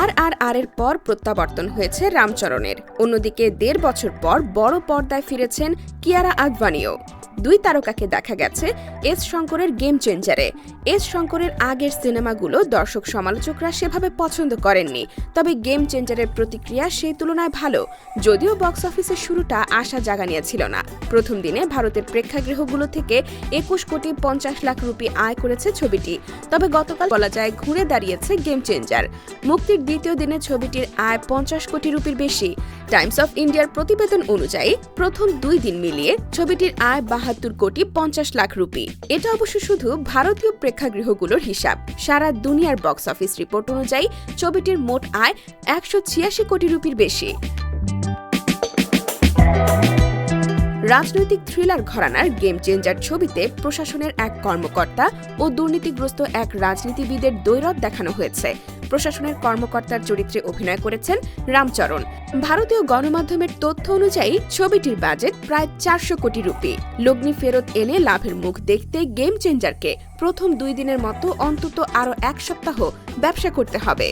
আর আর আর এর পর প্রত্যাবর্তন হয়েছে রামচরণের। অন্যদিকে দেড় বছর পর বড় পর্দায় ফিরেছেন কিয়ারা আদভানিও। দুই তারকাকে দেখা গেছে এস শঙ্করের গেম চেঞ্জারে। এস শঙ্করের আগের সিনেমাগুলো দর্শক সমালোচকরা সেভাবে পছন্দ করেননি, তবে গেম চেঞ্জারের প্রতিক্রিয়া সেই তুলনায় ভালো, যদিও বক্স অফিসের শুরুটা আশা জাগানিয়েছিল না। প্রথম দিনে ভারতের প্রেক্ষাগৃহগুলো থেকে একুশ কোটি পঞ্চাশ লাখ রুপি আয় করেছে ছবিটি, তবে গতকাল বলা যায় ঘুরে দাঁড়িয়েছে গেম চেঞ্জার। মুক্তির দ্বিতীয় দিনে ছবিটির আয় পঞ্চাশ কোটি রুপির বেশি। টাইমস অফ ইন্ডিয়ার প্রতিবেদন অনুযায়ী প্রথম দুই দিন মিলিয়ে ছবিটির আয় বাহাত্তর কোটি পঞ্চাশ লাখ রুপি। এটা অবশ্য শুধু ভারতীয় প্রেক্ষাগৃহগুলোর হিসাব। সারা দুনিয়ার বক্স অফিস রিপোর্ট অনুযায়ী ছবিটির মোট আয় একশো ছিয়াশি কোটি রুপির বেশি। রাজনৈতিক থ্রিলার ঘরানার গেম চেঞ্জার ছবিতে প্রশাসনের এক কর্মকর্তা ও দুর্নীতিগ্রস্ত এক রাজনীতিবিদের দৈরত দেখানো হয়েছে। প্রশাসনের কর্মকর্তার চরিত্রে অভিনয় করেছেন রামচরণ। ভারতীয় গণমাধ্যমের তথ্য অনুযায়ী ছবিটির বাজেট প্রায় চারশো কোটি রুপি। লগ্নি ফেরত এনে লাভের মুখ দেখতে গেম চেঞ্জারকে প্রথম দুই দিনের মতো অন্তত আরও এক সপ্তাহ ব্যবসা করতে হবে।